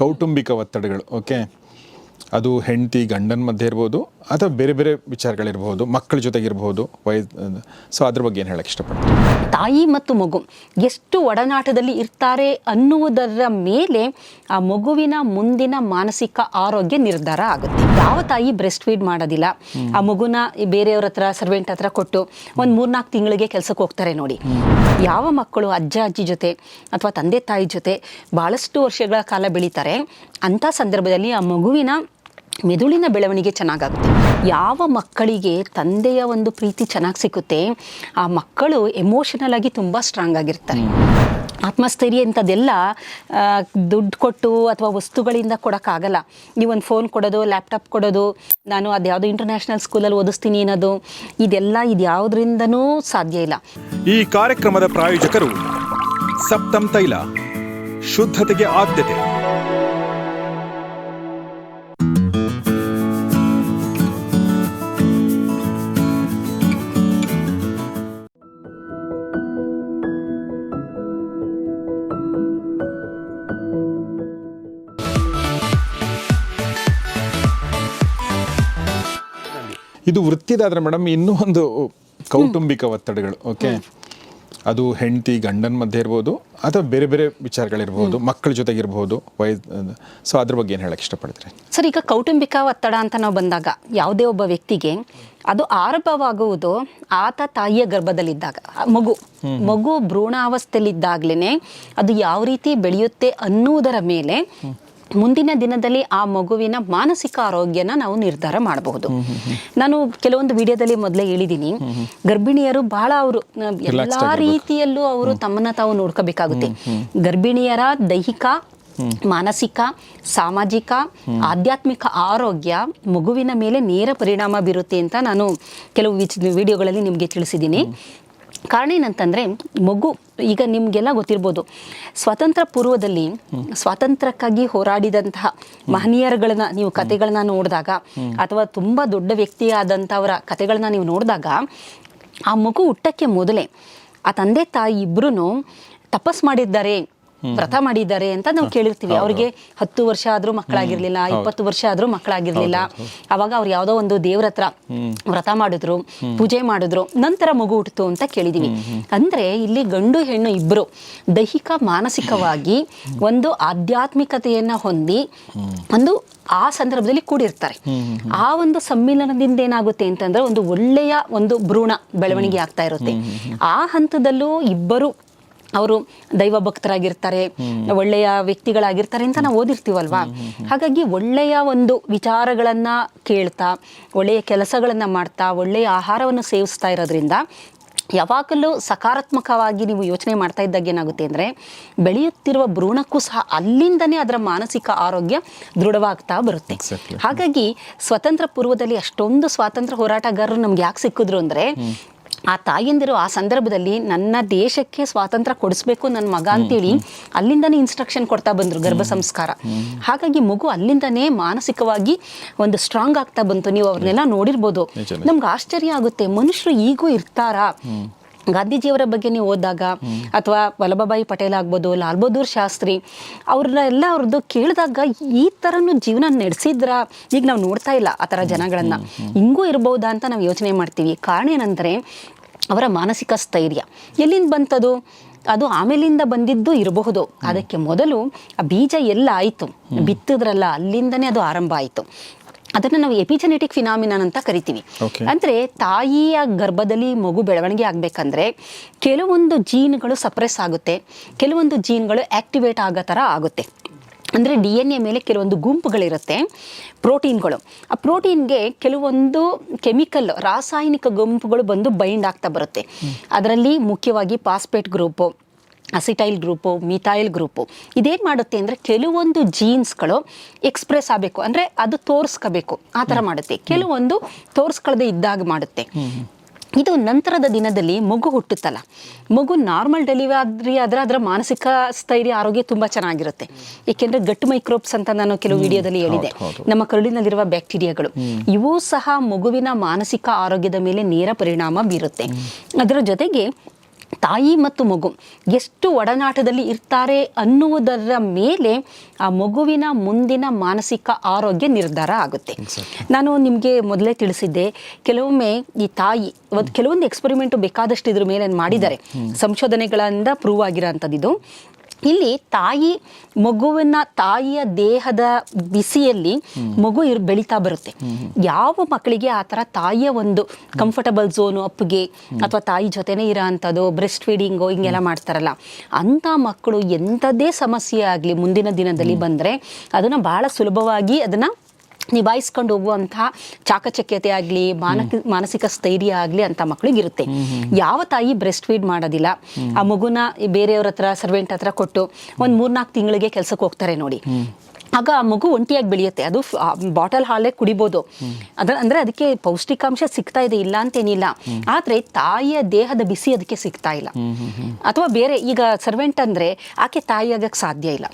ಕೌಟುಂಬಿಕ ಒತ್ತಡಗಳು ಓಕೆ ಅದು ಹೆಂಡತಿ, ಗಂಡನ ಮಧ್ಯೆ ಇರ್ಬೋದು, ಅಥವಾ ಬೇರೆ ಬೇರೆ ವಿಚಾರಗಳಿರ್ಬೋದು, ಮಕ್ಕಳ ಜೊತೆಗಿರ್ಬೋದು, ವಯ ಸೊ ಅದ್ರ ಬಗ್ಗೆ ಏನು ಹೇಳಕ್ಕೆ ಇಷ್ಟಪಡ್ತೀನಿ ತಾಯಿ ಮತ್ತು ಮಗು, ಎಷ್ಟು ಒಡನಾಟದಲ್ಲಿ ಇರ್ತಾರೆ ಅನ್ನುವುದರ ಮೇಲೆ ಆ ಮಗುವಿನ ಮುಂದಿನ ಮಾನಸಿಕ ಆರೋಗ್ಯ ನಿರ್ಧಾರ ಆಗುತ್ತೆ. ಯಾವ ತಾಯಿ ಬ್ರೆಸ್ಟ್ ಫೀಡ್ ಮಾಡೋದಿಲ್ಲ. ಆ ಮಗುನ ಬೇರೆಯವ್ರ ಹತ್ರ ಸರ್ವೆಂಟ್ ಹತ್ರ ಕೊಟ್ಟು ಒಂದು ಮೂರ್ನಾಲ್ಕು ತಿಂಗಳಿಗೆ ಕೆಲಸಕ್ಕೆ ಹೋಗ್ತಾರೆ ನೋಡಿ. ಯಾವ ಮಕ್ಕಳು ಅಜ್ಜ, ಅಜ್ಜಿ ಜೊತೆ ಅಥವಾ ತಂದೆ, ತಾಯಿ ಜೊತೆ ಭಾಳಷ್ಟು ವರ್ಷಗಳ ಕಾಲ ಬೆಳೀತಾರೆ, ಅಂಥ ಸಂದರ್ಭದಲ್ಲಿ ಆ ಮಗುವಿನ ಮೆದುಳಿನ ಬೆಳವಣಿಗೆ ಚೆನ್ನಾಗಾಗುತ್ತೆ. ಯಾವ ಮಕ್ಕಳಿಗೆ ತಂದೆಯ ಒಂದು ಪ್ರೀತಿ ಚೆನ್ನಾಗಿ ಸಿಕ್ಕುತ್ತೆ, ಆ ಮಕ್ಕಳು ಎಮೋಷನಲ್ ಆಗಿ ತುಂಬ ಸ್ಟ್ರಾಂಗ್ ಆಗಿರ್ತಾರೆ. ಆತ್ಮಸ್ಥೈರ್ಯ ಇಂಥದ್ದೆಲ್ಲ ದುಡ್ಡು ಕೊಟ್ಟು ಅಥವಾ ವಸ್ತುಗಳಿಂದ ಕೊಡೋಕ್ಕಾಗಲ್ಲ. ಒಂದು ಫೋನ್ ಕೊಡೋದು ಲ್ಯಾಪ್ಟಾಪ್ ಕೊಡೋದು, ನಾನು ಅದ್ಯಾವುದೋ ಇಂಟರ್ನ್ಯಾಷನಲ್ ಸ್ಕೂಲಲ್ಲಿ ಓದಿಸ್ತೀನಿ ಅನ್ನೋದು, ಇದೆಲ್ಲ ಇದ್ಯಾವುದರಿಂದನೂ ಸಾಧ್ಯ ಇಲ್ಲ. ಈ ಕಾರ್ಯಕ್ರಮದ ಪ್ರಾಯೋಜಕರು ಸಪ್ತಮ್ ತೈಲ, ಶುದ್ಧತೆಗೆ ಆದ್ಯತೆ. ಇದು ವೃತ್ತಿದಾದ್ರೆ ಮೇಡಮ್ ಇನ್ನೂ ಒಂದು ಕೌಟುಂಬಿಕ ಒತ್ತಡಗಳು ಓಕೆ ಅದು ಹೆಂಡತಿ ಗಂಡನ ಮಧ್ಯೆ ಇರ್ಬೋದು ಅಥವಾ ಬೇರೆ ಬೇರೆ ವಿಚಾರಗಳಿರ್ಬೋದು ಮಕ್ಕಳ ಜೊತೆಗಿರ್ಬೋದು ವಯ ಸೊ ಅದ್ರ ಬಗ್ಗೆ ಏನು ಹೇಳಕ್ಕೆ ಇಷ್ಟಪಡ್ತೀರಿ? ಸರ್ ಈಗ ಕೌಟುಂಬಿಕ ಒತ್ತಡ ಅಂತ ನಾವು ಬಂದಾಗ ಯಾವುದೇ ಒಬ್ಬ ವ್ಯಕ್ತಿಗೆ ಅದು ಆರಂಭವಾಗುವುದು ಆತ ತಾಯಿಯ ಗರ್ಭದಲ್ಲಿದ್ದಾಗ ಮಗು. ಮಗು ಭ್ರೂಣಾವಸ್ಥೆಯಲ್ಲಿದ್ದಾಗ್ಲೇ ಅದು ಯಾವ ರೀತಿ ಬೆಳೆಯುತ್ತೆ ಅನ್ನುವುದರ ಮೇಲೆ ಮುಂದಿನ ದಿನದಲ್ಲಿ ಆ ಮಗುವಿನ ಮಾನಸಿಕ ಆರೋಗ್ಯನ ನಾವು ನಿರ್ಧಾರ ಮಾಡಬಹುದು. ನಾನು ಕೆಲವೊಂದು ವಿಡಿಯೋದಲ್ಲಿ ಮೊದಲೇ ಹೇಳಿದ್ದೀನಿ. ಗರ್ಭಿಣಿಯರು ಬಹಳ ಅವರು ಎಲ್ಲಾ ರೀತಿಯಲ್ಲೂ ಅವರು ತಮ್ಮನ್ನ ತಾವು ನೋಡ್ಕೋಬೇಕಾಗುತ್ತೆ. ಗರ್ಭಿಣಿಯರ ದೈಹಿಕ ಮಾನಸಿಕ ಸಾಮಾಜಿಕ ಆಧ್ಯಾತ್ಮಿಕ ಆರೋಗ್ಯ ಮಗುವಿನ ಮೇಲೆ ನೇರ ಪರಿಣಾಮ ಬೀರುತ್ತೆ ಅಂತ ನಾನು ಕೆಲವು ವಿಚ್ ವಿಡಿಯೋಗಳಲ್ಲಿ ನಿಮಗೆ ತಿಳಿಸಿದ್ದೀನಿ. ಕಾರಣ ಏನಂತಂದರೆ, ಮಗು, ಈಗ ನಿಮಗೆಲ್ಲ ಗೊತ್ತಿರ್ಬೋದು, ಸ್ವಾತಂತ್ರ್ಯ ಪೂರ್ವದಲ್ಲಿ ಸ್ವಾತಂತ್ರ್ಯಕ್ಕಾಗಿ ಹೋರಾಡಿದಂತಹ ಮಹನೀಯರುಗಳನ್ನ ನೀವು ಕತೆಗಳನ್ನ ನೋಡಿದಾಗ ಅಥವಾ ತುಂಬ ದೊಡ್ಡ ವ್ಯಕ್ತಿಯಾದಂಥವರ ಕತೆಗಳನ್ನ ನೀವು ನೋಡಿದಾಗ, ಆ ಮಗು ಹುಟ್ಟಕ್ಕೆ ಮೊದಲೇ ಆ ತಂದೆ ತಾಯಿ ಇಬ್ಬರೂ ತಪಸ್ ಮಾಡಿದ್ದಾರೆ. ವ್ರತ ಮಾಡಿದ್ದಾರೆ ಅಂತ ನಾವು ಕೇಳಿರ್ತೀವಿ. ಅವ್ರಿಗೆ ಹತ್ತು ವರ್ಷ ಆದ್ರೂ ಮಕ್ಕಳಾಗಿರ್ಲಿಲ್ಲ ಇಪ್ಪತ್ತು ವರ್ಷ ಆದ್ರೂ ಮಕ್ಕಳಾಗಿರ್ಲಿಲ್ಲ. ಅವಾಗ ಅವ್ರು ಯಾವ್ದೋ ಒಂದು ದೇವ್ರ ಹತ್ರ ವ್ರತ ಮಾಡಿದ್ರು ಪೂಜೆ ಮಾಡಿದ್ರು ನಂತರ ಮಗು ಹುಟ್ಟಿತು ಅಂತ ಕೇಳಿದೀವಿ. ಅಂದ್ರೆ ಇಲ್ಲಿ ಗಂಡು ಹೆಣ್ಣು ಇಬ್ರು ದೈಹಿಕ ಮಾನಸಿಕವಾಗಿ ಒಂದು ಆಧ್ಯಾತ್ಮಿಕತೆಯನ್ನ ಹೊಂದಿ ಒಂದು ಆ ಸಂದರ್ಭದಲ್ಲಿ ಕೂಡಿರ್ತಾರೆ. ಆ ಒಂದು ಸಮ್ಮಿಲನದಿಂದ ಏನಾಗುತ್ತೆ ಅಂತಂದ್ರೆ ಒಂದು ಒಳ್ಳೆಯ ಒಂದು ಭ್ರೂಣ ಬೆಳವಣಿಗೆ ಆಗ್ತಾ ಇರುತ್ತೆ. ಆ ಹಂತದಲ್ಲೂ ಇಬ್ಬರು ಅವರು ದೈವ ಭಕ್ತರಾಗಿರ್ತಾರೆ ಒಳ್ಳೆಯ ವ್ಯಕ್ತಿಗಳಾಗಿರ್ತಾರೆ ಅಂತ ನಾವು ಓದಿರ್ತೀವಲ್ವಾ? ಹಾಗಾಗಿ ಒಳ್ಳೆಯ ಒಂದು ವಿಚಾರಗಳನ್ನ ಕೇಳ್ತಾ ಒಳ್ಳೆಯ ಕೆಲಸಗಳನ್ನ ಮಾಡ್ತಾ ಒಳ್ಳೆಯ ಆಹಾರವನ್ನು ಸೇವಿಸ್ತಾ ಇರೋದ್ರಿಂದ ಯಾವಾಗಲೂ ಸಕಾರಾತ್ಮಕವಾಗಿ ನೀವು ಯೋಚನೆ ಮಾಡ್ತಾ ಇದ್ದಾಗ ಏನಾಗುತ್ತೆ ಅಂದರೆ ಬೆಳೆಯುತ್ತಿರುವ ಭ್ರೂಣಕ್ಕೂ ಸಹ ಅಲ್ಲಿಂದನೇ ಅದರ ಮಾನಸಿಕ ಆರೋಗ್ಯ ದೃಢವಾಗ್ತಾ ಬರುತ್ತೆ. ಹಾಗಾಗಿ ಸ್ವತಂತ್ರ ಪೂರ್ವದಲ್ಲಿ ಅಷ್ಟೊಂದು ಸ್ವಾತಂತ್ರ್ಯ ಹೋರಾಟಗಾರರು ನಮ್ಗೆ ಯಾಕೆ ಸಿಕ್ಕಿದ್ರು ಅಂದರೆ ಆ ತಾಯಂದಿರು ಆ ಸಂದರ್ಭದಲ್ಲಿ ನನ್ನ ದೇಶಕ್ಕೆ ಸ್ವಾತಂತ್ರ್ಯ ಕೊಡಿಸ್ಬೇಕು ನನ್ನ ಮಗ ಅಂತೇಳಿ ಅಲ್ಲಿಂದನೇ ಇನ್ಸ್ಟ್ರಕ್ಷನ್ ಕೊಡ್ತಾ ಬಂದರು ಗರ್ಭ ಸಂಸ್ಕಾರ. ಹಾಗಾಗಿ ಮಗು ಅಲ್ಲಿಂದನೇ ಮಾನಸಿಕವಾಗಿ ಒಂದು ಸ್ಟ್ರಾಂಗ್ ಆಗ್ತಾ ಬಂತು. ನೀವು ಅವ್ರನ್ನೆಲ್ಲ ನೋಡಿರ್ಬೋದು. ನಮ್ಗೆ ಆಶ್ಚರ್ಯ ಆಗುತ್ತೆ. ಮನುಷ್ಯರು ಈಗೂ ಇರ್ತಾರಾ? ಗಾಂಧೀಜಿಯವರ ಬಗ್ಗೆ ನೀವು ಓದಿದಾಗ ಅಥವಾ ವಲ್ಲಭಭಾಯಿ ಪಟೇಲ್ ಆಗ್ಬೋದು ಲಾಲ್ ಬಹದ್ದೂರ್ ಶಾಸ್ತ್ರಿ ಅವ್ರನ್ನೆಲ್ಲ ಅವ್ರದ್ದು ಕೇಳಿದಾಗ ಈ ಥರನೂ ಜೀವನ ನಡೆಸಿದ್ರ? ಈಗ ನಾವು ನೋಡ್ತಾ ಇಲ್ಲ ಆ ಥರ ಜನಗಳನ್ನು. ಹಿಂಗೂ ಇರ್ಬೋದಾ ಅಂತ ನಾವು ಯೋಚನೆ ಮಾಡ್ತೀವಿ. ಕಾರಣ ಏನಂದರೆ ಅವರ ಮಾನಸಿಕ ಸ್ಥೈರ್ಯ. ಎಲ್ಲಿಂದ ಬಂತದು? ಅದು ಆಮೇಲಿಂದ ಬಂದಿದ್ದು ಇರಬಹುದು. ಅದಕ್ಕೆ ಮೊದಲು ಆ ಬೀಜ ಎಲ್ಲ ಆಯಿತು. ಬಿತ್ತಿದ್ರಲ್ಲ ಅಲ್ಲಿಂದನೇ ಅದು ಆರಂಭ ಆಯಿತು. ಅದನ್ನು ನಾವು ಎಪಿಜೆನೆಟಿಕ್ ಫಿನಾಮಿನಾನ್ ಅಂತ ಕರಿತೀವಿ. ಅಂದರೆ ತಾಯಿಯ ಗರ್ಭದಲ್ಲಿ ಮಗು ಬೆಳವಣಿಗೆ ಆಗಬೇಕಂದ್ರೆ ಕೆಲವೊಂದು ಜೀನ್ಗಳು ಸಪ್ರೆಸ್ ಆಗುತ್ತೆ ಕೆಲವೊಂದು ಜೀನ್ಗಳು ಆಕ್ಟಿವೇಟ್ ಆಗೋ ಥರ ಆಗುತ್ತೆ. ಅಂದರೆ ಡಿ ಎನ್ ಎ ಮೇಲೆ ಕೆಲವೊಂದು ಗುಂಪುಗಳಿರುತ್ತೆ ಪ್ರೋಟೀನ್ಗಳು. ಆ ಪ್ರೋಟೀನ್ಗೆ ಕೆಲವೊಂದು ಕೆಮಿಕಲ್ ರಾಸಾಯನಿಕ ಗುಂಪುಗಳು ಬಂದು ಬೈಂಡ್ ಆಗ್ತಾ ಬರುತ್ತೆ. ಅದರಲ್ಲಿ ಮುಖ್ಯವಾಗಿ phosphate group acetyl group methyl group. ಇದೇನು ಮಾಡುತ್ತೆ ಅಂದರೆ ಕೆಲವೊಂದು ಜೀನ್ಸ್ಗಳು ಎಕ್ಸ್ಪ್ರೆಸ್ ಆಗಬೇಕು. ಅಂದರೆ ಅದು ತೋರಿಸ್ಕೋಬೇಕು. ಆ ಥರ ಮಾಡುತ್ತೆ. ಕೆಲವೊಂದು ತೋರಿಸ್ಕೊಳ್ಳದೆ ಇದ್ದಾಗ ಮಾಡುತ್ತೆ. ಇದು ನಂತರದ ದಿನದಲ್ಲಿ ಮಗು ಹುಟ್ಟುತ್ತಲ್ಲ. ಮಗು ನಾರ್ಮಲ್ ಡೆಲಿವರಿ ಆದರೆ ಅದರ ಮಾನಸಿಕ ಸ್ಥೈರ್ಯ ಆರೋಗ್ಯ ತುಂಬ ಚೆನ್ನಾಗಿರುತ್ತೆ. ಏಕೆಂದರೆ ಗಟ್ ಮೈಕ್ರೋಬ್ಸ್ ಅಂತ ನಾನು ಕೆಲವು ವಿಡಿಯೋದಲ್ಲಿ ಹೇಳಿದೆ. ನಮ್ಮ ಕರುಳಿನಲ್ಲಿರುವ ಬ್ಯಾಕ್ಟೀರಿಯಾಗಳು. ಇವು ಸಹ ಮಗುವಿನ ಮಾನಸಿಕ ಆರೋಗ್ಯದ ಮೇಲೆ ನೇರ ಪರಿಣಾಮ ಬೀರುತ್ತೆ. ಅದರ ಜೊತೆಗೆ ತಾಯಿ ಮತ್ತು ಮಗು ಎಷ್ಟು ಒಡನಾಟದಲ್ಲಿ ಇರ್ತಾರೆ ಅನ್ನುವುದರ ಮೇಲೆ ಆ ಮಗುವಿನ ಮುಂದಿನ ಮಾನಸಿಕ ಆರೋಗ್ಯ ನಿರ್ಧಾರ ಆಗುತ್ತೆ. ನಾನು ನಿಮಗೆ ಮೊದಲೇ ತಿಳಿಸಿದ್ದೆ ಕೆಲವೊಮ್ಮೆ ಈ ತಾಯಿ ಒಂದು ಕೆಲವೊಂದು ಎಕ್ಸ್ಪೆರಿಮೆಂಟು ಬೇಕಾದಷ್ಟು ಇದ್ರ ಮೇಲೆ ಮಾಡಿದ್ದಾರೆ. ಸಂಶೋಧನೆಗಳಿಂದ ಪ್ರೂವ್ ಆಗಿರೋಂಥದ್ದು ಇದು ಇಲ್ಲಿ ತಾಯಿ ಮಗುವಿನ ತಾಯಿಯ ದೇಹದ ಬಿಸಿಯಲ್ಲಿ ಮಗು ಇರ್ ಬೆಳೀತಾ ಬರುತ್ತೆ. ಯಾವ ಮಕ್ಕಳಿಗೆ ಆ ಥರ ತಾಯಿಯ ಒಂದು ಕಂಫರ್ಟಬಲ್ ಝೋನು ಅಪ್ಪಿಗೆ ಅಥವಾ ತಾಯಿ ಜೊತೆನೇ ಇರೋ ಅಂಥದ್ದು ಬ್ರೆಸ್ಟ್ ಫೀಡಿಂಗು ಹಿಂಗೆಲ್ಲ ಮಾಡ್ತಾರಲ್ಲ ಅಂಥ ಮಕ್ಕಳು ಎಂಥದ್ದೇ ಸಮಸ್ಯೆ ಆಗಲಿ ಮುಂದಿನ ದಿನದಲ್ಲಿ ಬಂದರೆ ಅದನ್ನು ಭಾಳ ಸುಲಭವಾಗಿ ಅದನ್ನು ನಿಭಾಯಿಸ್ಕೊಂಡು ಹೋಗುವಂತಹ ಚಾಕಚಕ್ಯತೆ ಆಗಲಿ ಮಾನಕ ಮಾನಸಿಕ ಸ್ಥೈರ್ಯ ಆಗಲಿ ಅಂತ ಮಕ್ಕಳಿಗೆ ಇರುತ್ತೆ ಯಾವ ತಾಯಿ ಬ್ರೆಸ್ಟ್ ಫೀಡ್ ಮಾಡೋದಿಲ್ಲ ಆ ಮಗುನ ಬೇರೆಯವ್ರ ಹತ್ರ ಸರ್ವೆಂಟ್ ಹತ್ರ ಕೊಟ್ಟು ಒಂದು ಮೂರ್ನಾಲ್ಕು ತಿಂಗಳಿಗೆ ಕೆಲಸಕ್ಕೆ ಹೋಗ್ತಾರೆ ನೋಡಿ. ಆಗ ಆ ಮಗು ಒಂಟಿಯಾಗಿ ಬೆಳೆಯುತ್ತೆ. ಅದು ಬಾಟಲ್ ಹಾಲೇ ಕುಡಿಬೋದು. ಅದ್ರ ಅಂದ್ರೆ ಅದಕ್ಕೆ ಪೌಷ್ಟಿಕಾಂಶ ಸಿಗ್ತಾ ಇದೆ ಇಲ್ಲ ಅಂತೇನಿಲ್ಲ. ಆದ್ರೆ ತಾಯಿಯ ದೇಹದ ಬಿಸಿ ಅದಕ್ಕೆ ಸಿಗ್ತಾ ಇಲ್ಲ. ಅಥವಾ ಬೇರೆ ಈಗ ಸರ್ವೆಂಟ್ ಅಂದ್ರೆ ಆಕೆ ತಾಯಿ ಆಗಕ್ಕೆ ಸಾಧ್ಯ ಇಲ್ಲ.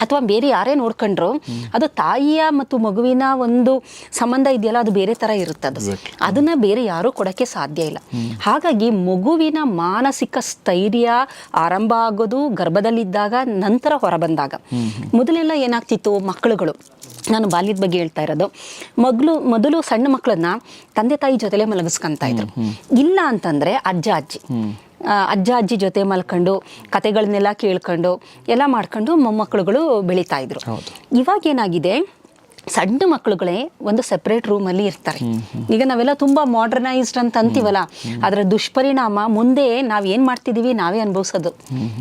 ಅಥವಾ ಬೇರೆ ಯಾರೇ ನೋಡ್ಕೊಂಡ್ರು ಅದು ತಾಯಿಯ ಮತ್ತು ಮಗುವಿನ ಒಂದು ಸಂಬಂಧ ಇದೆಯಲ್ಲ ಅದು ಬೇರೆ ತರ ಇರುತ್ತೆ ಅದು. ಅದನ್ನ ಬೇರೆ ಯಾರು ಕೊಡಕ್ಕೆ ಸಾಧ್ಯ ಇಲ್ಲ. ಹಾಗಾಗಿ ಮಗುವಿನ ಮಾನಸಿಕ ಸ್ಥೈರ್ಯ ಆರಂಭ ಆಗೋದು ಗರ್ಭದಲ್ಲಿದ್ದಾಗ ನಂತರ ಹೊರಬಂದಾಗ. ಮೊದಲೆಲ್ಲ ಏನಾಗ್ತಿತ್ತು ಮಕ್ಕಳುಗಳು? ನಾನು ಬಾಲ್ಯದ ಬಗ್ಗೆ ಹೇಳ್ತಾ ಇರೋದು. ಮಗಳು ಮೊದಲು ಸಣ್ಣ ಮಕ್ಕಳನ್ನ ತಂದೆ ತಾಯಿ ಜೊತೆಲೆ ಮಲಗಿಸ್ಕೊಂತ ಇದ್ರು. ಇಲ್ಲ ಅಂತಂದ್ರೆ ಅಜ್ಜ ಅಜ್ಜಿ. ಅಜ್ಜ ಅಜ್ಜಿ ಜೊತೆ ಮಲ್ಕೊಂಡು ಕತೆಗಳನ್ನೆಲ್ಲ ಕೇಳ್ಕೊಂಡು ಎಲ್ಲ ಮಾಡ್ಕೊಂಡು ಮೊಮ್ಮಕ್ಕಳುಗಳು ಬೆಳೀತಾ ಇದ್ರು. ಇವಾಗ ಏನಾಗಿದೆ? ಸಣ್ಣ ಮಕ್ಕಳುಗಳೇ ಒಂದು ಸೆಪರೇಟ್ ರೂಮಲ್ಲಿ ಇರ್ತಾರೆ. ಈಗ ನಾವೆಲ್ಲ ತುಂಬಾ ಮಾಡರ್ನೈಸ್ಡ್ ಅಂತ ಅಂತೀವಲ್ಲ ಅದರ ದುಷ್ಪರಿಣಾಮ ಮುಂದೆ ನಾವು ಏನು ಮಾಡ್ತಿದೀವಿ ನಾವೇ ಅನುಭವಿಸೋದು.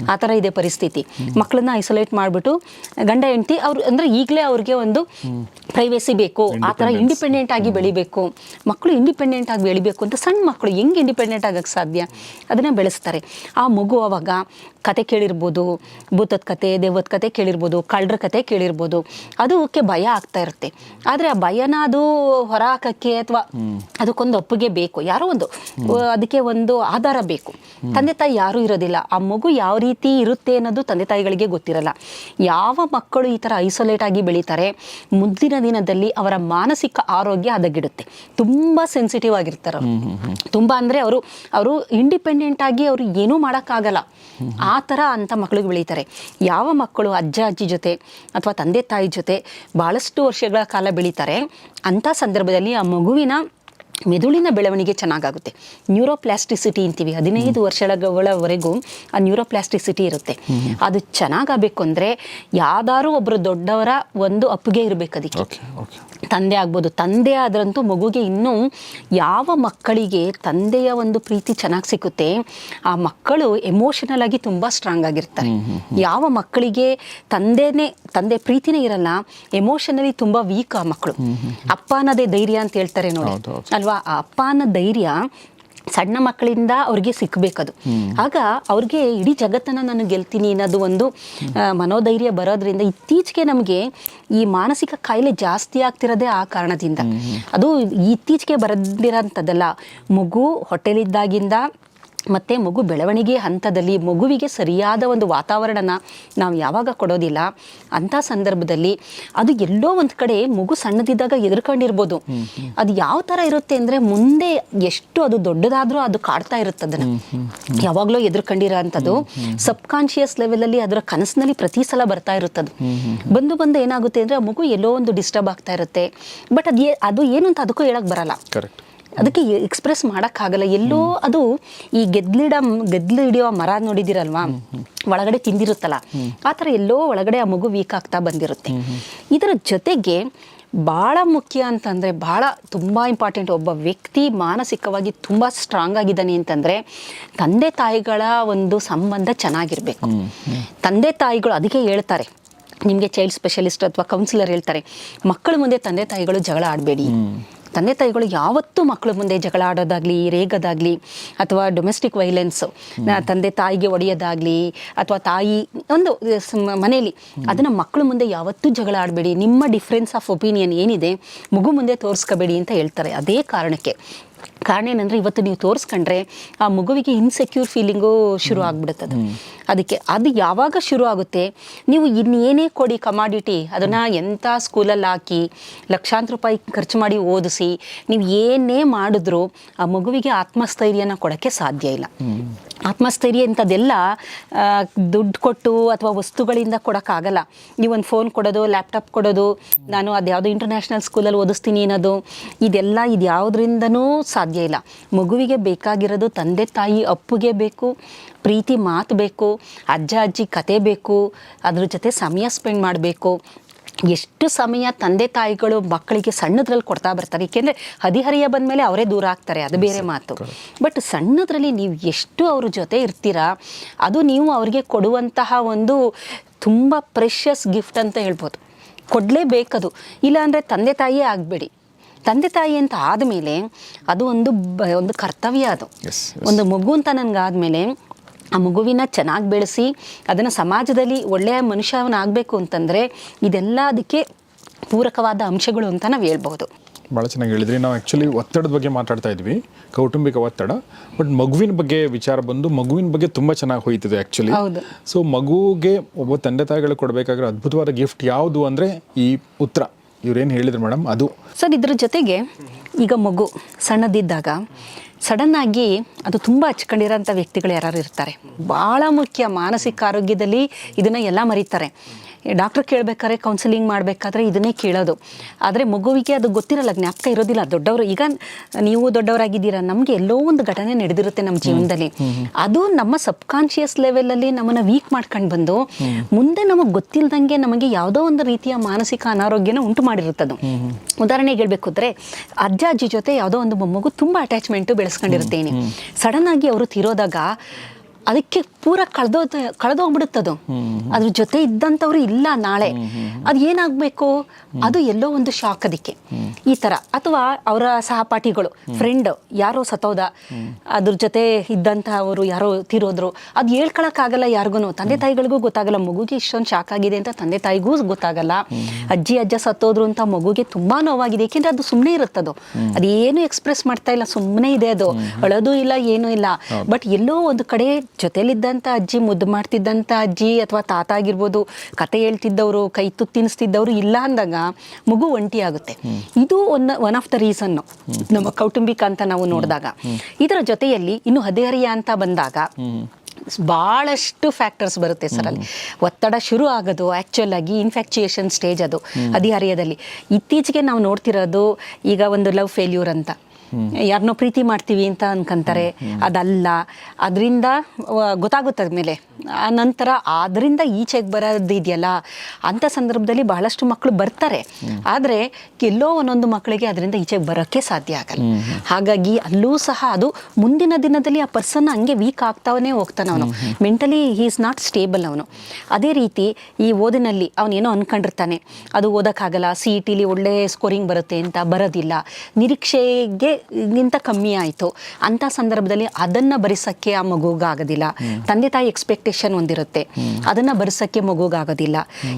ಆ ಥರ ಇದೆ ಪರಿಸ್ಥಿತಿ. ಮಕ್ಕಳನ್ನ ಐಸೋಲೇಟ್ ಮಾಡಿಬಿಟ್ಟು ಗಂಡ ಹೆಂಡತಿ ಅವ್ರು ಅಂದ್ರೆ ಈಗಲೇ ಅವ್ರಿಗೆ ಒಂದು ಪ್ರೈವೇಸಿ ಬೇಕು ಆ ಥರ ಇಂಡಿಪೆಂಡೆಂಟ್ ಆಗಿ ಬೆಳಿಬೇಕು. ಮಕ್ಕಳು ಇಂಡಿಪೆಂಡೆಂಟ್ ಆಗಿ ಬೆಳಿಬೇಕು ಅಂತ ಸಣ್ಣ ಮಕ್ಕಳು ಹೆಂಗೆ ಇಂಡಿಪೆಂಡೆಂಟ್ ಆಗಕ್ಕೆ ಸಾಧ್ಯ? ಅದನ್ನ ಬೆಳೆಸ್ತಾರೆ. ಆ ಮಗು ಅವಾಗ ಕತೆ ಕೇಳಿರ್ಬೋದು ಭೂತದ ಕತೆ ದೇವದ ಕತೆ ಕೇಳಿರ್ಬೋದು ಕಳ್ಳರ ಕತೆ ಕೇಳಿರ್ಬೋದು. ಅದಕ್ಕೆ ಭಯ ಆಗ್ತಾ ಇರುತ್ತೆ. ಆದರೆ ಆ ಭಯನ ಅದು ಹೊರ ಹಾಕಕ್ಕೆ ಅಥವಾ ಅದಕ್ಕೊಂದು ಒಪ್ಪಿಗೆ ಬೇಕು. ಯಾರೋ ಒಂದು ಅದಕ್ಕೆ ಒಂದು ಆಧಾರ ಬೇಕು. ತಂದೆ ತಾಯಿ ಯಾರೂ ಇರೋದಿಲ್ಲ. ಆ ಮಗು ಯಾವ ರೀತಿ ಇರುತ್ತೆ ಅನ್ನೋದು ತಂದೆ ತಾಯಿಗಳಿಗೆ ಗೊತ್ತಿರಲ್ಲ. ಯಾವ ಮಕ್ಕಳು ಈ ಥರ ಐಸೋಲೇಟ್ ಆಗಿ ಬೆಳೀತಾರೆ ಮುಂದಿನ ದಿನದಲ್ಲಿ ಅವರ ಮಾನಸಿಕ ಆರೋಗ್ಯ ಅದಗಿಡುತ್ತೆ ತುಂಬ ಸೆನ್ಸಿಟಿವ್ ಆಗಿರ್ತಾರೆ ಅವರು. ತುಂಬ ಅಂದರೆ ಅವರು ಅವರು ಇಂಡಿಪೆಂಡೆಂಟ್ ಆಗಿ ಅವರು ಏನೂ ಮಾಡೋಕ್ಕಾಗಲ್ಲ. ಆ ಥರ ಅಂತ ಮಕ್ಕಳಿಗೆ ಬೆಳೀತಾರೆ. ಯಾವ ಮಕ್ಕಳು ಅಜ್ಜ ಅಜ್ಜಿ ಜೊತೆ ಅಥವಾ ತಂದೆ ತಾಯಿ ಜೊತೆ ಭಾಳಷ್ಟು ವರ್ಷಗಳ ಕಾಲ ಬೆಳೀತಾರೆ ಅಂಥ ಸಂದರ್ಭದಲ್ಲಿ ಆ ಮಗುವಿನ ಮೆದುಳಿನ ಬೆಳವಣಿಗೆ ಚೆನ್ನಾಗಾಗುತ್ತೆ. ನ್ಯೂರೋಪ್ಲಾಸ್ಟಿಸಿಟಿ ಅಂತೀವಿ ಹದಿನೈದು ವರ್ಷಗಳವರೆಗೂ ಆ ನ್ಯೂರೋಪ್ಲಾಸ್ಟಿಸಿಟಿ ಇರುತ್ತೆ. ಅದು ಚೆನ್ನಾಗಬೇಕು ಅಂದರೆ ಯಾವ್ದಾದ್ರು ಒಬ್ಬರು ದೊಡ್ಡವರ ಒಂದು ಅಪ್ಪಿಗೆ ಇರಬೇಕು ಅದಕ್ಕೆ. ತಂದೆ ಆಗ್ಬೋದು. ತಂದೆ ಆದ್ರಂತೂ ಮಗುಗೆ ಇನ್ನೂ ಯಾವ ಮಕ್ಕಳಿಗೆ ತಂದೆಯ ಒಂದು ಪ್ರೀತಿ ಚೆನ್ನಾಗಿ ಸಿಕ್ಕುತ್ತೆ ಆ ಮಕ್ಕಳು ಎಮೋಷನಲ್ ಆಗಿ ತುಂಬ ಸ್ಟ್ರಾಂಗ್ ಆಗಿರ್ತಾರೆ. ಯಾವ ಮಕ್ಕಳಿಗೆ ತಂದೆನೇ ತಂದೆ ಪ್ರೀತಿನೇ ಇರಲ್ಲ ಎಮೋಷನಲಿ ತುಂಬ ವೀಕ್ ಆ ಮಕ್ಕಳು. ಅಪ್ಪ ಅನ್ನೋದೇ ಧೈರ್ಯ ಅಂತ ಹೇಳ್ತಾರೆ ನೋಡಿ. ಅಲ್ವಾ? ಆ ಅಪ್ಪ ಅನ್ನೋ ಧೈರ್ಯ ಸಣ್ಣ ಮಕ್ಕಳಿಂದ ಅವ್ರಿಗೆ ಸಿಕ್ಕಬೇಕದು ಆಗ ಅವ್ರಿಗೆ ಇಡೀ ಜಗತ್ತನ್ನ ನಾನು ಗೆಲ್ತೀನಿ ಅನ್ನೋದು ಒಂದು ಮನೋಧೈರ್ಯ ಬರೋದ್ರಿಂದ ಇತ್ತೀಚೆಗೆ ನಮಗೆ ಈ ಮಾನಸಿಕ ಕಾಯಿಲೆ ಜಾಸ್ತಿ ಆಗ್ತಿರೋದೇ ಆ ಕಾರಣದಿಂದ. ಅದು ಇತ್ತೀಚೆಗೆ ಬರದಿರೋಂಥದ್ದಲ್ಲ ಮಗು ಹೊಟ್ಟೆಲಿದ್ದಾಗಿಂದ ಮತ್ತು ಮಗು ಬೆಳವಣಿಗೆ ಹಂತದಲ್ಲಿ ಮಗುವಿಗೆ ಸರಿಯಾದ ಒಂದು ವಾತಾವರಣನ ನಾವು ಯಾವಾಗ ಕೊಡೋದಿಲ್ಲ ಅಂಥ ಸಂದರ್ಭದಲ್ಲಿ ಅದು ಎಲ್ಲೋ ಒಂದು ಕಡೆ ಮಗು ಸಣ್ಣದಿದ್ದಾಗ ಎದುರ್ಕೊಂಡಿರ್ಬೋದು. ಅದು ಯಾವ ಥರ ಇರುತ್ತೆ ಅಂದರೆ ಮುಂದೆ ಎಷ್ಟು ಅದು ದೊಡ್ಡದಾದರೂ ಅದು ಕಾಡ್ತಾ ಇರುತ್ತೆ ಅದನ್ನು. ಯಾವಾಗಲೂ ಎದುರ್ಕೊಂಡಿರೋ ಅಂಥದ್ದು ಸಬ್ ಕಾನ್ಷಿಯಸ್ ಲೆವೆಲಲ್ಲಿ ಅದರ ಕನಸಿನಲ್ಲಿ ಪ್ರತಿ ಸಲ ಬರ್ತಾ ಇರುತ್ತದು. ಬಂದು ಬಂದು ಏನಾಗುತ್ತೆ ಅಂದರೆ ಆ ಮಗು ಎಲ್ಲೋ ಒಂದು ಡಿಸ್ಟರ್ಬ್ ಆಗ್ತಾ ಇರುತ್ತೆ. ಬಟ್ ಅದು ಅದು ಏನು ಅಂತ ಅದಕ್ಕೂ ಹೇಳಕ್ಕೆ ಬರಲ್ಲ. ಕರೆಕ್ಟ್ ಅದಕ್ಕೆ ಎಕ್ಸ್ಪ್ರೆಸ್ ಮಾಡೋಕ್ಕಾಗಲ್ಲ. ಎಲ್ಲೋ ಅದು ಈ ಗೆದ್ಲಿಡ ಗೆದ್ಲು ಹಿಡಿಯೋ ಮರ ನೋಡಿದಿರಲ್ವಾ ಒಳಗಡೆ ತಿಂದಿರುತ್ತಲ್ಲ. ಆ ಥರ ಎಲ್ಲೋ ಒಳಗಡೆ ಆ ಮಗು ವೀಕ್ ಆಗ್ತಾ ಬಂದಿರುತ್ತೆ. ಇದರ ಜೊತೆಗೆ ಭಾಳ ಮುಖ್ಯ ಅಂತಂದರೆ ಭಾಳ ತುಂಬ ಇಂಪಾರ್ಟೆಂಟ್ ಒಬ್ಬ ವ್ಯಕ್ತಿ ಮಾನಸಿಕವಾಗಿ ತುಂಬ ಸ್ಟ್ರಾಂಗ್ ಆಗಿದ್ದಾನೆ ಅಂತಂದರೆ ತಂದೆ ತಾಯಿಗಳ ಒಂದು ಸಂಬಂಧ ಚೆನ್ನಾಗಿರಬೇಕು. ತಂದೆ ತಾಯಿಗಳು ಅದಕ್ಕೆ ಹೇಳ್ತಾರೆ. ನಿಮಗೆ ಚೈಲ್ಡ್ ಸ್ಪೆಷಲಿಸ್ಟ್ ಅಥವಾ ಕೌನ್ಸಿಲರ್ ಹೇಳ್ತಾರೆ ಮಕ್ಕಳ ಮುಂದೆ ತಂದೆ ತಾಯಿಗಳು ಜಗಳ ಆಡಬೇಡಿ. ತಂದೆ ತಾಯಿಗಳು ಯಾವತ್ತೂ ಮಕ್ಕಳ ಮುಂದೆ ಜಗಳ ಆಡೋದಾಗ್ಲಿ ರೇಗದಾಗ್ಲಿ ಅಥವಾ ಡೊಮೆಸ್ಟಿಕ್ ವೈಲೆನ್ಸ್ ತಂದೆ ತಾಯಿಗೆ ಒಡೆಯೋದಾಗ್ಲಿ ಅಥವಾ ತಾಯಿ ಒಂದು ಮನೆಯಲ್ಲಿ ಅದನ್ನ ಮಕ್ಕಳ ಮುಂದೆ ಯಾವತ್ತೂ ಜಗಳ ಆಡಬೇಡಿ ನಿಮ್ಮ ಡಿಫ್ರೆನ್ಸ್ ಆಫ್ ಒಪಿನಿಯನ್ ಏನಿದೆ ಮಗು ಮುಂದೆ ತೋರಿಸ್ಕೋಬೇಡಿ ಅಂತ ಹೇಳ್ತಾರೆ. ಅದೇ ಕಾರಣಕ್ಕೆ ಕಾರಣ ಏನಂದರೆ ಇವತ್ತು ನೀವು ತೋರಿಸ್ಕೊಂಡ್ರೆ ಆ ಮಗುವಿಗೆ ಇನ್ಸೆಕ್ಯೂರ್ ಫೀಲಿಂಗು ಶುರು ಆಗ್ಬಿಡುತ್ತದೆ. ಅದಕ್ಕೆ ಅದು ಯಾವಾಗ ಶುರು ಆಗುತ್ತೆ? ನೀವು ಇನ್ನೇನೇ ಕೊಡಿ ಕಮಾಡಿಟಿ ಅದನ್ನು ಎಂಥ ಸ್ಕೂಲಲ್ಲಿ ಹಾಕಿ ಲಕ್ಷಾಂತರ ರೂಪಾಯಿ ಖರ್ಚು ಮಾಡಿ ಓದಿಸಿ ನೀವು ಏನೇ ಮಾಡಿದ್ರೂ ಆ ಮಗುವಿಗೆ ಆತ್ಮಸ್ಥೈರ್ಯನ ಕೊಡೋಕ್ಕೆ ಸಾಧ್ಯ ಇಲ್ಲ. ಆತ್ಮಸ್ಥೈರ್ಯ ಇಂಥದ್ದೆಲ್ಲ ದುಡ್ಡು ಕೊಟ್ಟು ಅಥವಾ ವಸ್ತುಗಳಿಂದ ಕೊಡೋಕ್ಕಾಗಲ್ಲ. ನೀವೊಂದು ಫೋನ್ ಕೊಡೋದು ಲ್ಯಾಪ್ಟಾಪ್ ಕೊಡೋದು ನಾನು ಅದು ಯಾವುದೋ ಇಂಟರ್ನ್ಯಾಷನಲ್ ಸ್ಕೂಲಲ್ಲಿ ಓದಿಸ್ತೀನಿ ಅನ್ನೋದು ಇದೆಲ್ಲ ಇದು ಯಾವುದರಿಂದನೂ ಸಾಧ್ಯ ಇಲ್ಲ. ಮಗುವಿಗೆ ಬೇಕಾಗಿರೋದು ತಂದೆ ತಾಯಿ ಅಪ್ಪುಗೆ ಬೇಕು ಪ್ರೀತಿ ಮಾತು ಬೇಕು ಅಜ್ಜ ಅಜ್ಜಿ ಕತೆ ಬೇಕು ಅದ್ರ ಜೊತೆ ಸಮಯ ಸ್ಪೆಂಡ್ ಮಾಡಬೇಕು. ಎಷ್ಟು ಸಮಯ ತಂದೆ ತಾಯಿಗಳು ಮಕ್ಕಳಿಗೆ ಸಣ್ಣದ್ರಲ್ಲಿ ಕೊಡ್ತಾ ಬರ್ತಾರೆ. ಏಕೆಂದರೆ ಹದಿಹರಿಯ ಬಂದ ಮೇಲೆ ಅವರೇ ದೂರ ಆಗ್ತಾರೆ ಅದು ಬೇರೆ ಮಾತು. ಬಟ್ ಸಣ್ಣದ್ರಲ್ಲಿ ನೀವು ಎಷ್ಟು ಅವ್ರ ಜೊತೆ ಇರ್ತೀರಾ ಅದು ನೀವು ಅವ್ರಿಗೆ ಕೊಡುವಂತಹ ಒಂದು ತುಂಬ ಪ್ರೆಷಸ್ ಗಿಫ್ಟ್ ಅಂತ ಹೇಳ್ಬೋದು. ಕೊಡಲೇಬೇಕದು. ಇಲ್ಲಾಂದರೆ ತಂದೆ ತಾಯಿಯೇ ಆಗಬೇಡಿ. ತಂದೆ ತಾಯಿ ಅಂತ ಆದಮೇಲೆ ಅದು ಒಂದು ಒಂದು ಕರ್ತವ್ಯ ಅದು. ಒಂದು ಮಗು ಅಂತ ನನಗಾದ್ಮೇಲೆ ಆ ಮಗುವಿನ ಚೆನ್ನಾಗಿ ಬೆಳೆಸಿ ಅದನ್ನು ಸಮಾಜದಲ್ಲಿ ಒಳ್ಳೆಯ ಮನುಷ್ಯವನಾಗಬೇಕು ಅಂತಂದರೆ ಇದೆಲ್ಲ ಅದಕ್ಕೆ ಪೂರಕವಾದ ಅಂಶಗಳು ಅಂತ ನಾವು ಹೇಳ್ಬೋದು ಭಾಳ ಚೆನ್ನಾಗಿ ಹೇಳಿದ್ರಿ. ನಾವು ಆ್ಯಕ್ಚುಲಿ ಒತ್ತಡದ ಬಗ್ಗೆ ಮಾತಾಡ್ತಾ ಇದ್ವಿ ಕೌಟುಂಬಿಕ ಒತ್ತಡ ಬಟ್ ಮಗುವಿನ ಬಗ್ಗೆ ವಿಚಾರ ಬಂದು ಮಗುವಿನ ಬಗ್ಗೆ ತುಂಬ ಚೆನ್ನಾಗಿ ಹೋಯ್ತದೆ ಆ್ಯಕ್ಚುಲಿ. ಸೊ ಮಗುಗೆ ಒಬ್ಬ ತಂದೆ ತಾಯಿಗಳು ಕೊಡಬೇಕಾಗಿರೋ ಅದ್ಭುತವಾದ ಗಿಫ್ಟ್ ಯಾವುದು ಅಂದರೆ ಈ ಉತ್ತರ. ಇವ್ರೇನು ಹೇಳಿದ್ರು ಮೇಡಮ್ ಅದು. ಸರ್, ಇದ್ರ ಜೊತೆಗೆ ಈಗ ಮಗು ಸಣ್ಣದಿದ್ದಾಗ ಸಡನ್ನಾಗಿ ಅದು ತುಂಬ ಹಚ್ಕೊಂಡಿರೋಂಥ ವ್ಯಕ್ತಿಗಳು ಯಾರು ಇರ್ತಾರೆ. ಭಾಳ ಮುಖ್ಯ ಮಾನಸಿಕ ಆರೋಗ್ಯದಲ್ಲಿ ಇದನ್ನು ಎಲ್ಲ ಮರೀತಾರೆ. ಡಾಕ್ಟ್ರ್ ಕೇಳಬೇಕಾದ್ರೆ ಕೌನ್ಸಿಲಿಂಗ್ ಮಾಡಬೇಕಾದ್ರೆ ಇದನ್ನೇ ಕೇಳೋದು. ಆದರೆ ಮಗುವಿಗೆ ಅದು ಗೊತ್ತಿರಲ್ಲ ಜ್ಞಾಪಕ ಇರೋದಿಲ್ಲ. ದೊಡ್ಡವರು ಈಗ ನೀವು ದೊಡ್ಡವರಾಗಿದ್ದೀರಾ ನಮಗೆ ಎಲ್ಲೋ ಒಂದು ಘಟನೆ ನಡೆದಿರುತ್ತೆ ನಮ್ಮ ಜೀವನದಲ್ಲಿ. ಅದು ನಮ್ಮ ಸಬ್ ಕಾನ್ಷಿಯಸ್ ಲೆವೆಲಲ್ಲಿ ನಮ್ಮನ್ನು ವೀಕ್ ಮಾಡ್ಕೊಂಡು ಬಂದು ಮುಂದೆ ನಮಗೆ ಗೊತ್ತಿಲ್ಲದಂಗೆ ನಮಗೆ ಯಾವುದೋ ಒಂದು ರೀತಿಯ ಮಾನಸಿಕ ಅನಾರೋಗ್ಯನ ಉಂಟು ಮಾಡಿರುತ್ತದು ಉದಾಹರಣೆಗೆ ಹೇಳಬೇಕು ಅಂದರೆ ಅಜ್ಜ ಅಜ್ಜಿ ಜೊತೆ ಯಾವುದೋ ಒಂದು ಮೊಮ್ಮಗು ತುಂಬ ಅಟ್ಯಾಚ್ಮೆಂಟು ಬೆಳೆಸ್ಕೊಂಡಿರ್ತೇನೆ ಸಡನ್ ಆಗಿ ಅವರು ತೀರೋದಾಗ ಅದಕ್ಕೆ ಪೂರ ಕಳೆದೋ ಕಳೆದೋಗ್ಬಿಡುತ್ತದು. ಅದ್ರ ಜೊತೆ ಇದ್ದಂಥವ್ರು ಇಲ್ಲ ನಾಳೆ. ಅದು ಏನಾಗಬೇಕು? ಅದು ಎಲ್ಲೋ ಒಂದು ಶಾಕ್ ಅದಕ್ಕೆ. ಈ ಥರ ಅಥವಾ ಅವರ ಸಹಪಾಠಿಗಳು ಫ್ರೆಂಡ್ ಯಾರೋ ಸತೋದ ಅದ್ರ ಜೊತೆ ಇದ್ದಂಥವರು ಯಾರೋ ತೀರೋದ್ರು ಅದು ಹೇಳ್ಕೊಳಕ್ಕಾಗಲ್ಲ ಯಾರಿಗೂ ತಂದೆ ತಾಯಿಗಳಿಗೂ ಗೊತ್ತಾಗಲ್ಲ ಮಗುಗೆ ಇಷ್ಟೊಂದು ಶಾಕ್ ಆಗಿದೆ ಅಂತ ತಂದೆ ತಾಯಿಗೂ ಗೊತ್ತಾಗಲ್ಲ. ಅಜ್ಜಿ ಅಜ್ಜ ಸತ್ತೋದ್ರು ಅಂತ ಮಗುಗೆ ತುಂಬಾ ನೋವಾಗಿದೆ. ಏಕೆಂದರೆ ಅದು ಸುಮ್ಮನೆ ಇರುತ್ತದು. ಅದೇನು ಎಕ್ಸ್ಪ್ರೆಸ್ ಮಾಡ್ತಾ ಇಲ್ಲ ಸುಮ್ಮನೆ ಇದೆ ಅದು. ಅಳೋದು ಇಲ್ಲ ಏನೂ ಇಲ್ಲ. ಬಟ್ ಎಲ್ಲೋ ಒಂದು ಕಡೆ ಜೊತೆಲಿದ್ದಂಥ ಅಜ್ಜಿ ಮುದ್ದು ಮಾಡ್ತಿದ್ದಂಥ ಅಜ್ಜಿ ಅಥವಾ ತಾತ ಆಗಿರ್ಬೋದು ಕತೆ ಹೇಳ್ತಿದ್ದವರು ಕೈ ತುತ್ತು ತಿನ್ನಿಸ್ತಿದ್ದವರು ಇಲ್ಲ ಅಂದಾಗ ಮಗು ಒಂಟಿ ಆಗುತ್ತೆ. ಇದು one one of the reason ನಮ್ಮ ಕೌಟುಂಬಿಕ ಅಂತ ನಾವು ನೋಡಿದಾಗ. ಇದರ ಜೊತೆಯಲ್ಲಿ ಇನ್ನು ಹದಿಹರಿಯ ಅಂತ ಬಂದಾಗ ಭಾಳಷ್ಟು ಫ್ಯಾಕ್ಟರ್ಸ್ ಬರುತ್ತೆ ಸರ್ ಅಲ್ಲಿ. ಒತ್ತಡ ಶುರು ಆಗೋದು ಆ್ಯಕ್ಚುಲ್ ಆಗಿ ಇನ್ಫ್ಯಾಕ್ಚುಯೇಷನ್ ಸ್ಟೇಜ್ ಅದು ಹದಿಹರಿಯದಲ್ಲಿ. ಇತ್ತೀಚೆಗೆ ನಾವು ನೋಡ್ತಿರೋದು ಈಗ ಒಂದು ಲವ್ ಫೇಲ್ಯೂರ್ ಅಂತ. ಯಾರನ್ನೋ ಪ್ರೀತಿ ಮಾಡ್ತೀವಿ ಅಂತ ಅನ್ಕೊಂತಾರೆ. ಅದಲ್ಲ. ಅದರಿಂದ ಗೊತ್ತಾಗುತ್ತೆ ಮೇಲೆ. ಆ ನಂತರ ಅದರಿಂದ ಈಚೆಗೆ ಬರೋದಿದೆಯಲ್ಲ ಅಂಥ ಸಂದರ್ಭದಲ್ಲಿ ಬಹಳಷ್ಟು ಮಕ್ಕಳು ಬರ್ತಾರೆ. ಆದರೆ ಎಲ್ಲೋ ಒಂದೊಂದು ಮಕ್ಕಳಿಗೆ ಅದರಿಂದ ಈಚೆಗೆ ಬರೋಕ್ಕೆ ಸಾಧ್ಯ ಆಗಲ್ಲ. ಹಾಗಾಗಿ ಅಲ್ಲೂ ಸಹ ಅದು ಮುಂದಿನ ದಿನದಲ್ಲಿ ಆ ಪರ್ಸನ್ ಹಂಗೆ ವೀಕ್ ಆಗ್ತಾವನೆ ಹೋಗ್ತಾನೆ ಅವನು. Mentally he is not stable ಅವನು. ಅದೇ ರೀತಿ ಈ ಓದಿನಲ್ಲಿ ಅವನೇನೋ ಅನ್ಕೊಂಡಿರ್ತಾನೆ. ಅದು ಓದೋಕ್ಕಾಗಲ್ಲ ಸಿ ಇ ಟಿಲಿ ಒಳ್ಳೆ ಸ್ಕೋರಿಂಗ್ ಬರುತ್ತೆ ಅಂತ ಬರೋದಿಲ್ಲ. ನಿರೀಕ್ಷೆಗೆ ಗಿಂತ ಕಮ್ಮಿ ಆಯಿತು. ಅಂಥ ಸಂದರ್ಭದಲ್ಲಿ ಅದನ್ನು ಬರಿಸಕ್ಕೆ ಆ ಮಗುಗಾಗೋದಿಲ್ಲ ತಂದೆ ತಾಯಿ ಎಕ್ಸ್ಪೆಕ್ಟೇಷನ್ ಒಂದಿರುತ್ತೆ. ಅದನ್ನು ಬರಿಸೋಕ್ಕೆ ಮಗುಗಾಗೋದಿಲ್ಲ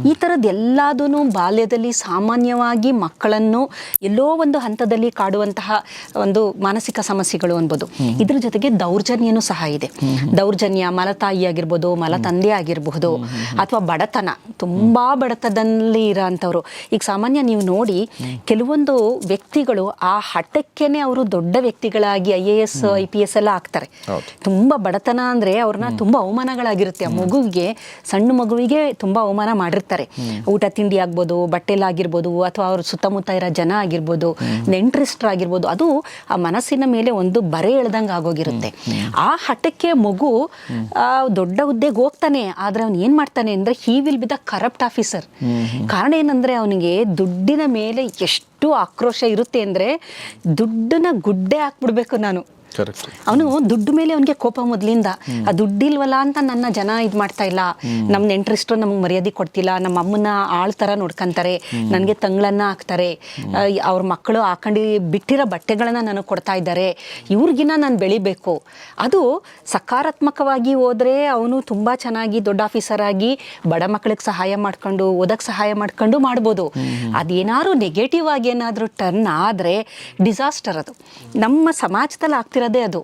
ಈ ಥರದ್ದು ಎಲ್ಲದೂ ಬಾಲ್ಯದಲ್ಲಿ ಸಾಮಾನ್ಯವಾಗಿ ಮಕ್ಕಳನ್ನು ಎಲ್ಲೋ ಒಂದು ಹಂತದಲ್ಲಿ ಕಾಡುವಂತಹ ಒಂದು ಮಾನಸಿಕ ಸಮಸ್ಯೆಗಳು ಅನ್ಬೋದು. ಇದ್ರ ಜೊತೆಗೆ ದೌರ್ಜನ್ಯನೂ ಸಹ ಇದೆ. ದೌರ್ಜನ್ಯ ಮಲತಾಯಿ ಆಗಿರ್ಬೋದು, ಮಲತಂದೆ ಆಗಿರಬಹುದು ಅಥವಾ ಬಡತನ. ತುಂಬಾ ಬಡತನದಲ್ಲಿ ಇರೋಂಥವ್ರು. ಈಗ ಸಾಮಾನ್ಯ ನೀವು ನೋಡಿ, ಕೆಲವೊಂದು ವ್ಯಕ್ತಿಗಳು ಆ ಹಠಕ್ಕೇನೆ ಅವರು ದೊಡ್ಡ ವ್ಯಕ್ತಿಗಳಾಗಿ I A S I P S ಎಲ್ಲ ಆಗ್ತಾರೆ. ತುಂಬಾ ಬಡತನ ಅಂದ್ರೆ ಅವ್ರನ್ನ ತುಂಬಾ ಅವಮಾನಗಳಾಗಿರುತ್ತೆ. ಆ ಮಗುವಿಗೆ ಸಣ್ಣ ಮಗುವಿಗೆ ತುಂಬಾ ಅವಮಾನ ಮಾಡಿರ್ತಾರೆ. ಊಟ ತಿಂಡಿ ಆಗ್ಬೋದು ಬಟ್ಟೆಲಾಗಿರ್ಬೋದು ಅಥವಾ ಅವ್ರ ಸುತ್ತಮುತ್ತ ಇರೋ ಜನ ಆಗಿರ್ಬೋದು ನೆಂಟ್ರಿಸ್ಟ್ರಾಗಿರ್ಬೋದು ಅದು ಆ ಮನಸ್ಸಿನ ಮೇಲೆ ಒಂದು ಬರೆ ಎಳ್ದಂಗೆ ಆಗೋಗಿರುತ್ತೆ. ಆ ಹಠಕ್ಕೆ ಮಗು ದೊಡ್ಡ ಹುದ್ದೆಗೆ ಹೋಗ್ತಾನೆ ಆದ್ರೆ ಅವ್ನು ಏನ್ ಮಾಡ್ತಾನೆ ಅಂದ್ರೆ he will be the corrupt officer ಕಾರಣ ಏನಂದ್ರೆ ಅವನಿಗೆ ದುಡ್ಡಿನ ಮೇಲೆ ಎಷ್ಟು ಆಕ್ರೋಶ ಇರುತ್ತೆ ಅಂದ್ರೆ ದುಡ್ಡನ್ನ ಗುಡ್ಡೆ ಹಾಕ್ಬಿಡ್ಬೇಕು ನಾನು. ಅವನು ದುಡ್ಡು ಮೇಲೆ ಅವನಿಗೆ ಕೋಪ ಮೊದಲಿಂದ. ಆ ದುಡ್ಡಿಲ್ವಲ್ಲ ಅಂತ ನನ್ನ ಜನ ಇದು ಮಾಡ್ತಾ ಇಲ್ಲ. ನಮ್ಮ ನೆಂಟ್ರಿಸ್ಟ್ರು ನಮಗೆ ಮರ್ಯಾದೆ ಕೊಡ್ತಿಲ್ಲ. ನಮ್ಮ ಅಮ್ಮನ ಆಳ್ ಥರ ನೋಡ್ಕೊಂತಾರೆ. ನನಗೆ ತಂಗ್ಳನ್ನ ಹಾಕ್ತಾರೆ. ಅವ್ರ ಮಕ್ಕಳು ಹಾಕೊಂಡು ಬಿಟ್ಟಿರೋ ಬಟ್ಟೆಗಳನ್ನ ನನಗೆ ಕೊಡ್ತಾ ಇದ್ದಾರೆ. ಇವ್ರಿಗಿನ್ನ ನಾನು ಬೆಳಿಬೇಕು. ಅದು ಸಕಾರಾತ್ಮಕವಾಗಿ ಹೋದ್ರೆ ಅವನು ತುಂಬ ಚೆನ್ನಾಗಿ ದೊಡ್ಡ ಆಫೀಸರ್ ಆಗಿ ಬಡ ಮಕ್ಕಳಿಗೆ ಸಹಾಯ ಮಾಡ್ಕೊಂಡು ಓದಕ್ಕೆ ಸಹಾಯ ಮಾಡ್ಕೊಂಡು ಮಾಡ್ಬೋದು. ಅದೇನಾದ್ರು ನೆಗೆಟಿವ್ ಆಗಿ ಏನಾದರೂ ಟರ್ನ್ ಆದರೆ ಡಿಸಾಸ್ಟರ್ ಅದು. ನಮ್ಮ ಸಮಾಜದಲ್ಲಿ ಆಗ್ತಿರೋದೇ ಅದು.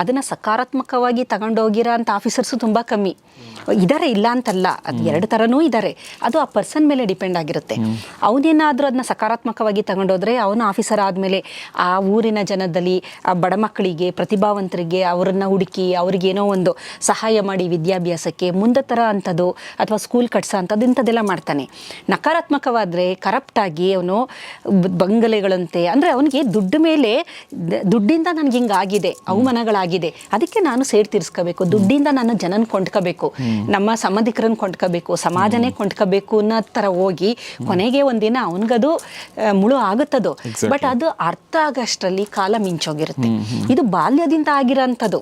ಅದನ್ನು ಸಕಾರಾತ್ಮಕವಾಗಿ ತಗೊಂಡೋಗಿರೋ ಅಂಥ ಆಫೀಸರ್ಸು ತುಂಬ ಕಮ್ಮಿ. ಇದ್ದಾರೆ ಇಲ್ಲ ಅಂತಲ್ಲ ಅದು ಎರಡು ಥರನೂ ಇದ್ದಾರೆ ಅದು ಆ ಪರ್ಸನ್ ಮೇಲೆ ಡಿಪೆಂಡ್ ಆಗಿರುತ್ತೆ. ಅವನೇನಾದರೂ ಅದನ್ನ ಸಕಾರಾತ್ಮಕವಾಗಿ ತಗೊಂಡೋದ್ರೆ ಅವನು ಆಫೀಸರ್ ಆದಮೇಲೆ ಆ ಊರಿನ ಜನದಲ್ಲಿ ಆ ಬಡ ಮಕ್ಕಳಿಗೆ ಪ್ರತಿಭಾವಂತರಿಗೆ ಅವರನ್ನು ಹುಡುಕಿ ಅವ್ರಿಗೇನೋ ಒಂದು ಸಹಾಯ ಮಾಡಿ ವಿದ್ಯಾಭ್ಯಾಸಕ್ಕೆ ಮುಂದೆ ಥರ ಅಂಥದ್ದು ಅಥವಾ ಸ್ಕೂಲ್ ಕಟ್ಸೋ ಅಂಥದ್ದು ಇಂಥದ್ದೆಲ್ಲ ಮಾಡ್ತಾನೆ. ನಕಾರಾತ್ಮಕವಾದರೆ ಕರಪ್ಟಾಗಿ ಅವನು ಬಂಗಲೆಗಳಂತೆ ಅಂದರೆ ಅವನಿಗೆ ದುಡ್ಡು ಮೇಲೆ ದುಡ್ಡಿಂದ ನನಗೆ ಹಿಂಗಾಗಿದೆ ಅವಮಾನಗಳಾಗಿದೆ. ಅದಕ್ಕೆ ನಾನು ಸೇರ್ ತೀರಿಸ್ಕೋಬೇಕು. ದುಡ್ಡಿಂದ ನಾನು ಜನನ ಕೊಂಡ್ಕೋಬೇಕು. ನಮ್ಮ ಸಂಬಂಧಿಕರನ್ನ ಕೊಂಡ್ಕೋಬೇಕು ಸಮಾಜನೇ ಕೊಂಡ್ಕೋಬೇಕು ಅನ್ನೋ ಥರ ಹೋಗಿ ಕೊನೆಗೆ ಒಂದಿನ ಅವನಿಗದು ಮುಳು ಆಗುತ್ತದು. ಬಟ್ ಅದು ಅರ್ಥ ಆಗಷ್ಟರಲ್ಲಿ ಕಾಲ ಮಿಂಚೋಗಿರುತ್ತೆ. ಇದು ಬಾಲ್ಯದಿಂದ ಆಗಿರೋಂಥದ್ದು.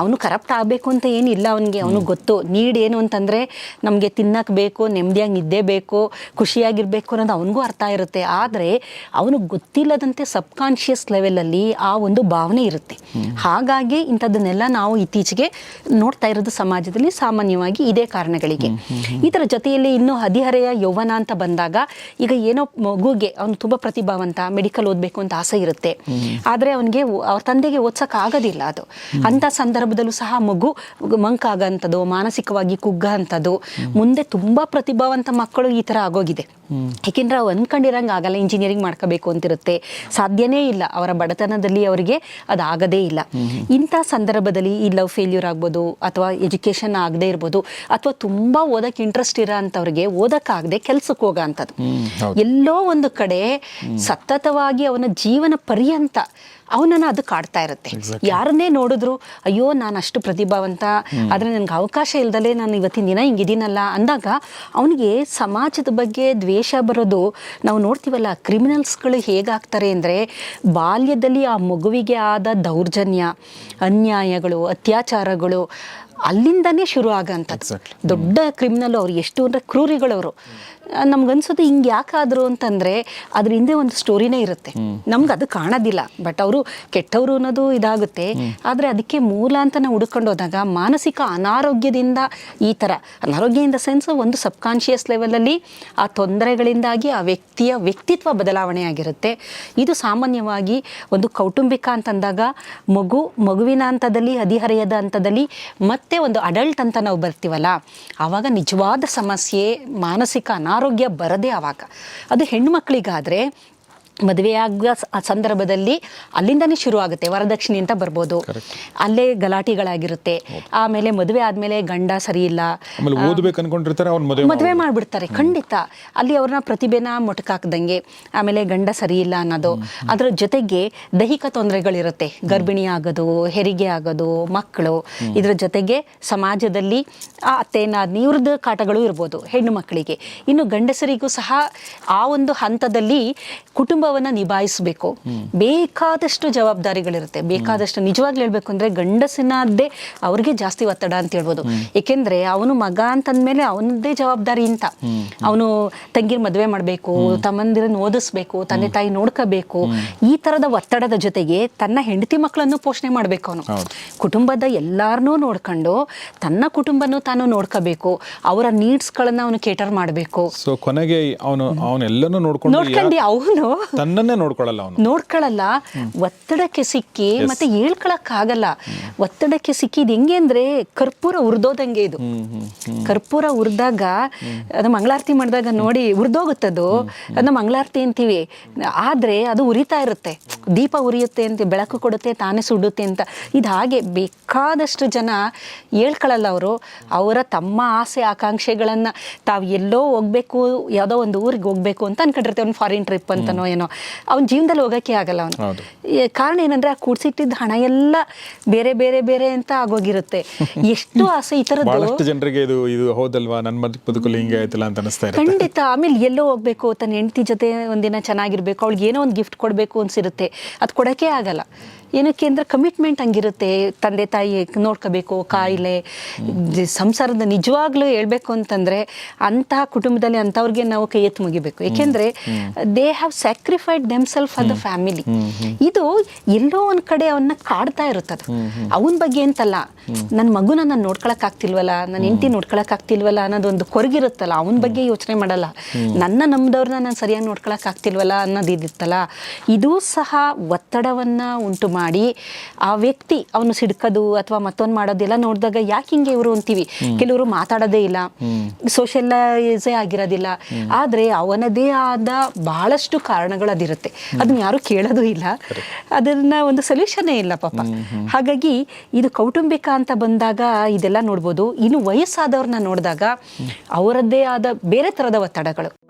ಅವನು ಕರಪ್ಟ್ ಆಗಬೇಕು ಅಂತ ಏನಿಲ್ಲ ಅವನಿಗೆ ಅವನು ಗೊತ್ತು. ನೀಡ್ ಏನು ಅಂತಂದರೆ ನಮಗೆ ತಿನ್ನಕ್ಕೆ ಬೇಕು ನೆಮ್ಮದಿಯಾಗಿ ನಿದ್ದೆ ಬೇಕು ಖುಷಿಯಾಗಿರ್ಬೇಕು ಅನ್ನೋದು ಅವನಿಗೂ ಅರ್ಥ ಇರುತ್ತೆ. ಆದರೆ ಅವನು ಗೊತ್ತಿಲ್ಲದಂತೆ ಸಬ್ಕಾನ್ಷಿಯಸ್ ಲೆವೆಲಲ್ಲಿ ಆ ಒಂದು ಭಾವನೆ ಇರುತ್ತೆ. ಹಾಗಾಗಿ ಇಂಥದ್ದನ್ನೆಲ್ಲ ನಾವು ಇತ್ತೀಚೆಗೆ ನೋಡ್ತಾ ಇರೋದು ಸಮಾಜದಲ್ಲಿ ಸಾಮಾನ್ಯವಾಗಿ ಇದೇ ಕಾರಣಗಳಿಗೆ. ಇದರ ಜೊತೆಯಲ್ಲಿ ಇನ್ನು ಹದಿಹರೆಯ ಯೌವನ ಅಂತ ಬಂದಾಗ ಈಗ ಏನೋ ಮಗುಗೆ ಅವನು ತುಂಬ ಪ್ರತಿಭಾವಂತ ಮೆಡಿಕಲ್ ಓದಬೇಕು ಅಂತ ಆಸೆ ಇರುತ್ತೆ. ಆದರೆ ಅವನಿಗೆ ಅವ್ರ ತಂದೆಗೆ ಓದ್ಸಕ್ ಆಗೋದಿಲ್ಲ ಅದು. ಅಂಥ ಸಂದರ್ಭದಲ್ಲೂ ಸಹ ಮಗು ಮಂಕಾಗಂಥದ್ದು ಮಾನಸಿಕವಾಗಿ ಕುಗ್ಗ ಅಂಥದ್ದು ಮುಂದೆ ತುಂಬ ಪ್ರತಿಭಾವಂತ ಮಕ್ಕಳು ಈ ಥರ ಆಗೋಗಿದೆ. ಯಾಕೆಂದ್ರೆ ಅವ್ರು ಅಂದ್ಕೊಂಡಿರಂಗೆ ಆಗಲ್ಲ ಇಂಜಿನಿಯರಿಂಗ್ ಮಾಡ್ಕೋಬೇಕು ಅಂತಿರುತ್ತೆ. ಸಾಧ್ಯನೇ ಇಲ್ಲ. ಅವರ ಬಡತನದಲ್ಲಿ ಅವರಿಗೆ ಅದಾಗದೇ ಇಲ್ಲ. ಇಂಥ ಸಂದರ್ಭದಲ್ಲಿ ಈ ಲವ್ ಫೇಲ್ಯೂರ್ ಆಗ್ಬೋದು ಅಥವಾ ಎಜುಕೇಷನ್ ಆಗದೆ ಇರ್ಬೋದು ಅಥವಾ ತುಂಬ ಓದಕ್ಕೆ ಇಂಟ್ರೆಸ್ಟ್ ಇರೋ ಅಂಥವ್ರಿಗೆ ಓದಕ್ಕಾಗದೆ ಕೆಲ್ಸಕ್ಕೆ ಹೋಗೋ ಅಂಥದ್ದು ಎಲ್ಲೋ ಒಂದು ಕಡೆ ಸತತವಾಗಿ ಅವನ ಜೀವನ ಪರ್ಯಂತ ಅವನನ್ನು ಅದು ಕಾಡ್ತಾ ಇರುತ್ತೆ. ಯಾರನ್ನೇ ನೋಡಿದ್ರು ಅಯ್ಯೋ ನಾನು ಅಷ್ಟು ಪ್ರತಿಭಾವಂತ ಆದರೆ ನನಗೆ ಅವಕಾಶ ಇಲ್ದಲೇ ನಾನು ಇವತ್ತಿನ ದಿನ ಹಿಂಗಿದ್ದೀನಲ್ಲ ಅಂದಾಗ ಅವನಿಗೆ ಸಮಾಜದ ಬಗ್ಗೆ ದ್ವೇಷ ಬರೋದು ನಾವು ನೋಡ್ತೀವಲ್ಲ ಕ್ರಿಮಿನಲ್ಸ್ಗಳು ಹೇಗಾಗ್ತಾರೆ ಅಂದರೆ ಬಾಲ್ಯದಲ್ಲಿ ಆ ಮಗುವಿಗೆ ಆದ ದೌರ್ಜನ್ಯ ಅನ್ಯಾಯಗಳು ಅತ್ಯಾಚಾರಗಳು ಅಲ್ಲಿಂದನೇ ಶುರು ಆಗೋಂಥದ್ದು. ದೊಡ್ಡ ಕ್ರಿಮಿನಲ್ ಅವರು ಎಷ್ಟು ಅಂದರೆ ಕ್ರೂರಿಗಳವರು. ನಮ್ಗನ್ಸೋದು ಹಿಂಗೆ ಯಾಕಾದ್ರು ಅಂತಂದರೆ ಅದ್ರ ಹಿಂದೆ ಒಂದು ಸ್ಟೋರಿನೇ ಇರುತ್ತೆ. ನಮ್ಗೆ ಅದು ಕಾಣೋದಿಲ್ಲ. ಬಟ್ ಅವರು ಕೆಟ್ಟವರು ಅನ್ನೋದು ಇದಾಗುತ್ತೆ. ಆದರೆ ಅದಕ್ಕೆ ಮೂಲ ಅಂತ ನಾವು ಹುಡ್ಕೊಂಡು ಹೋದಾಗ ಮಾನಸಿಕ ಅನಾರೋಗ್ಯದಿಂದ ಈ ಥರ ಅನಾರೋಗ್ಯ ಇನ್ ದ ಸೆನ್ಸ್ ಒಂದು ಸಬ್ಕಾನ್ಷಿಯಸ್ ಲೆವೆಲಲ್ಲಿ ಆ ತೊಂದರೆಗಳಿಂದಾಗಿ ಆ ವ್ಯಕ್ತಿಯ ವ್ಯಕ್ತಿತ್ವ ಬದಲಾವಣೆ ಆಗಿರುತ್ತೆ. ಇದು ಸಾಮಾನ್ಯವಾಗಿ ಒಂದು ಕೌಟುಂಬಿಕ ಅಂತಂದಾಗ ಮಗು ಮಗುವಿನ ಹಂತದಲ್ಲಿ ಹದಿಹರೆಯದ ಹಂತದಲ್ಲಿ ಮತ್ತೆ ಒಂದು ಅಡಲ್ಟ್ ಅಂತ ನಾವು ಬರ್ತೀವಲ್ಲ ಆವಾಗ ನಿಜವಾದ ಸಮಸ್ಯೆ ಮಾನಸಿಕ ಅನಾರೋಗ್ಯ ಬರದೇ ಆವಾಗ. ಅದು ಹೆಣ್ಣು ಆ ಸಂದರ್ಭದಲ್ಲಿ ಅಲ್ಲಿಂದನೇ ಶುರು ಆಗುತ್ತೆ ವರದಕ್ಷಿಣೆ ಅಂತ ಬರ್ಬೋದು. ಅಲ್ಲೇ ಗಲಾಟೆಗಳಾಗಿರುತ್ತೆ. ಆಮೇಲೆ ಮದುವೆ ಆದಮೇಲೆ ಗಂಡ ಸರಿ ಇಲ್ಲ. ಮದುವೆ ಮಾಡಿಬಿಡ್ತಾರೆ ಖಂಡಿತ. ಅಲ್ಲಿ ಅವ್ರನ್ನ ಪ್ರತಿಭೆನ ಮೊಟಕಾಕ್ದಂಗೆ ಆಮೇಲೆ ಗಂಡ ಸರಿ ಇಲ್ಲ ಅನ್ನೋದು. ಅದರ ಜೊತೆಗೆ ದೈಹಿಕ ತೊಂದರೆಗಳಿರುತ್ತೆ. ಗರ್ಭಿಣಿ ಆಗೋದು ಹೆರಿಗೆ ಆಗೋದು ಮಕ್ಕಳು. ಇದರ ಜೊತೆಗೆ ಸಮಾಜದಲ್ಲಿ ಆ ಅತ್ತೆನಾದ್ನಿ ಇವ್ರದ್ದು ಕಾಟಗಳು ಇರ್ಬೋದು ಹೆಣ್ಣು ಮಕ್ಕಳಿಗೆ. ಇನ್ನು ಗಂಡಸರಿಗೂ ಸಹ ಆ ಒಂದು ಹಂತದಲ್ಲಿ ಕುಟುಂಬವನ್ನು ನಿಭಾಯಿಸಬೇಕು. ಬೇಕಾದಷ್ಟು ಜವಾಬ್ದಾರಿಗಳಿರುತ್ತೆ. ಬೇಕಾದಷ್ಟು ನಿಜವಾಗ್ಲೂ ಹೇಳಬೇಕು ಅಂದ್ರೆ ಗಂಡಸಿನದ್ದೇ ಅವ್ರಿಗೆ ಜಾಸ್ತಿ ಒತ್ತಡ ಅಂತ ಹೇಳ್ಬೋದು. ಏಕೆಂದರೆ ಅವನು ಮಗ ಅಂತಂದಮೇಲೆ ಅವನದ್ದೇ ಜವಾಬ್ದಾರಿ ಅಂತ ಅವನು ತಂಗಿರ್ ಮದುವೆ ಮಾಡಬೇಕು ತಮ್ಮಂದಿರನ್ನು ಓದಿಸ್ಬೇಕು ತಂದೆ ತಾಯಿ ನೋಡ್ಕೋಬೇಕು. ಈ ತರದ ಒತ್ತಡದ ಜೊತೆಗೆ ತನ್ನ ಹೆಂಡತಿ ಮಕ್ಕಳನ್ನು ಪೋಷಣೆ ಮಾಡಬೇಕು ಅವನು. ಕುಟುಂಬದ ಎಲ್ಲಾರನ್ನೂ ನೋಡ್ಕೊಂಡು ತನ್ನ ಕುಟುಂಬನೂ ತಾನು ನೋಡ್ಕೋಬೇಕು. ಅವರ ನೀಡ್ಸ್ಗಳನ್ನು ಅವನು ಕೇಟರ್ ಮಾಡಬೇಕು. ಸೊ ಕೊನೆಗೆ ಅವನು ಅವನೆಲ್ಲನೂ ನೋಡ್ಕೊಂಡು ನೋಡ್ಕೊಂಡು ಅವನು. ತನ್ನನ್ನೇ ನೋಡ್ಕೊಳ್ಳಲ್ಲ ಅವನು. ನೋಡ್ಕೊಳ್ಳಲ್ಲ ಒತ್ತಡಕ್ಕೆ ಸಿಕ್ಕಿ ಮತ್ತೆ ಹೇಳ್ಕೊಳಕ್ ಆಗಲ್ಲ ಒತ್ತಡಕ್ಕೆ ಸಿಕ್ಕಿದ್ ಹೆಂಗೆ ಅಂದ್ರೆ ಕರ್ಪೂರ ಉರ್ದೋದಂಗೆ ಇದು. ಕರ್ಪೂರ ಉರ್ದಾಗ ಅದು ಮಂಗಳಾರತಿ ಮಾಡಿದಾಗ ನೋಡಿ ಉರ್ದೋಗುತ್ತದು. ಅದನ್ನ ಮಂಗಳಾರತಿ ಅಂತೀವಿ. ಆದ್ರೆ ಅದು ಉರಿತಾ ಇರುತ್ತೆ. ದೀಪ ಉರಿಯುತ್ತೆ ಅಂತ ಬೆಳಕು ಕೊಡುತ್ತೆ ತಾನೇ ಸುಡುತ್ತೆ ಅಂತ. ಇದು ಹಾಗೆ ಬೇಕಾದಷ್ಟು ಜನ ಹೇಳ್ಕೊಳ್ಳಲ್ಲ ಅವರು. ಅವರ ತಮ್ಮ ಆಸೆ ಆಕಾಂಕ್ಷೆಗಳನ್ನ ತಾವು ಎಲ್ಲೋ ಹೋಗ್ಬೇಕು ಯಾವುದೋ ಒಂದು ಊರಿಗೆ ಹೋಗ್ಬೇಕು ಅಂತ ಅನ್ಕೊಂಡಿರ್ತೀವಿ. ಒಂದು ಫಾರಿನ್ ಟ್ರಿಪ್ ಅಂತನೋ ಏನೋ. ಅವ್ನ ಜೀವನದಲ್ಲಿ ಹೋಗೋಕ್ಕೆ ಆಗಲ್ಲ ಅವನು. ಕಾರಣ ಏನಂದ್ರೆ ಆ ಕೂಡ್ಸಿಟ್ಟಿದ್ದ ಹಣ ಎಲ್ಲ ಬೇರೆ ಬೇರೆ ಬೇರೆ ಅಂತ ಆಗೋಗಿರುತ್ತೆ. ಎಷ್ಟು ಆಸೆ ಈ ಥರದ್ದು ಜನರಿಗೆ ಇದು ಇದು ಹೌದಲ್ವಾ? ನನ್ನ ಬದುಕಲ್ಲಿ ಹಿಂಗೆ ಆಯ್ತಲ್ಲ ಅಂತ ಅನಿಸ್ತಾ ಇರುತ್ತೆ. ಖಂಡಿತ. ಆಮೇಲೆ ಎಲ್ಲೋ ಹೋಗ್ಬೇಕು ತನ್ನ ಹೆಂಡತಿ ಜೊತೆ ಒಂದಿನ ಚೆನ್ನಾಗಿರ್ಬೇಕು ಅವಳಿಗೆ ಏನೋ ಒಂದು ಗಿಫ್ಟ್ ಕೊಡಬೇಕು ಅನ್ಸಿರುತ್ತೆ. ಅದು ಕೊಡೋಕ್ಕೆ ಆಗಲ್ಲ. ಏನಕ್ಕೆ ಅಂದ್ರೆ ಕಮಿಟ್ಮೆಂಟ್ ಹಂಗಿರುತ್ತೆ. ತಂದೆ ತಾಯಿ ನೋಡ್ಕೋಬೇಕು ಕಾಯಿಲೆ ಸಂಸಾರದ ನಿಜವಾಗ್ಲೂ ಹೇಳ್ಬೇಕು ಅಂತಂದ್ರೆ ಅಂತಹ ಕುಟುಂಬದಲ್ಲಿ ಅಂಥವ್ರಿಗೆ ನಾವು ಕೈ ಎತ್ತು ಮುಗಿಬೇಕು. ಯಾಕೆಂದ್ರೆ they have sacrificed them self for the family ಇದು ಎಲ್ಲೋ ಒಂದ್ ಕಡೆ ಅವನ್ನ ಕಾಡ್ತಾ ಇರುತ್ತದು. ಅವನ ಬಗ್ಗೆ ಅಂತಲ್ಲ ನನ್ನ ಮಗುನ ನಾನು ನೋಡ್ಕೊಳಕ್ ಆಗ್ತಿಲ್ವಲ್ಲ ನನ್ನ ಹೆಂಡತಿ ನೋಡ್ಕೊಳಕ್ ಆಗ್ತಿಲ್ವಲ್ಲ ಅನ್ನೋದೊಂದು ಕೊರಗಿರುತ್ತಲ್ಲ ಅವನ ಬಗ್ಗೆ ಯೋಚನೆ ಮಾಡಲ್ಲ. ನನ್ನ ನಮ್ದವ್ರನ್ನ ನಾನು ಸರಿಯಾಗಿ ನೋಡ್ಕೊಳಕ್ ಆಗ್ತಿಲ್ವಲ್ಲ ಅನ್ನೋದು ಇದಿತ್ತಲ್ಲ ಇದು ಸಹ ಒತ್ತಡವನ್ನ ಉಂಟು ಮಾಡಿ ಆ ವ್ಯಕ್ತಿ ಅವನು ಸಿಡ್ಕೋದು ಅಥವಾ ಮತ್ತೊಂದು ಮಾಡೋದೆಲ್ಲ ನೋಡಿದಾಗ ಯಾಕೆ ಹಿಂಗೆ ಇವರು ಅಂತೀವಿ? ಕೆಲವರು ಮಾತಾಡೋದೇ ಇಲ್ಲ. ಸೋಷಿಯಲೈಸೇ ಆಗಿರೋದಿಲ್ಲ. ಆದ್ರೆ ಅವನದೇ ಆದ ಬಹಳಷ್ಟು ಕಾರಣಗಳು ಅದಿರುತ್ತೆ. ಅದನ್ನ ಯಾರು ಕೇಳೋದು ಇಲ್ಲ. ಅದನ್ನ ಒಂದು ಸೊಲ್ಯೂಷನ್ನೇ ಇಲ್ಲ ಪಾಪ. ಹಾಗಾಗಿ ಇದು ಕೌಟುಂಬಿಕ ಅಂತ ಬಂದಾಗ ಇದೆಲ್ಲ ನೋಡ್ಬೋದು. ಇನ್ನು ವಯಸ್ಸಾದವ್ರನ್ನ ನೋಡಿದಾಗ ಅವರದ್ದೇ ಆದ ಬೇರೆ ಥರದ ಒತ್ತಡಗಳು.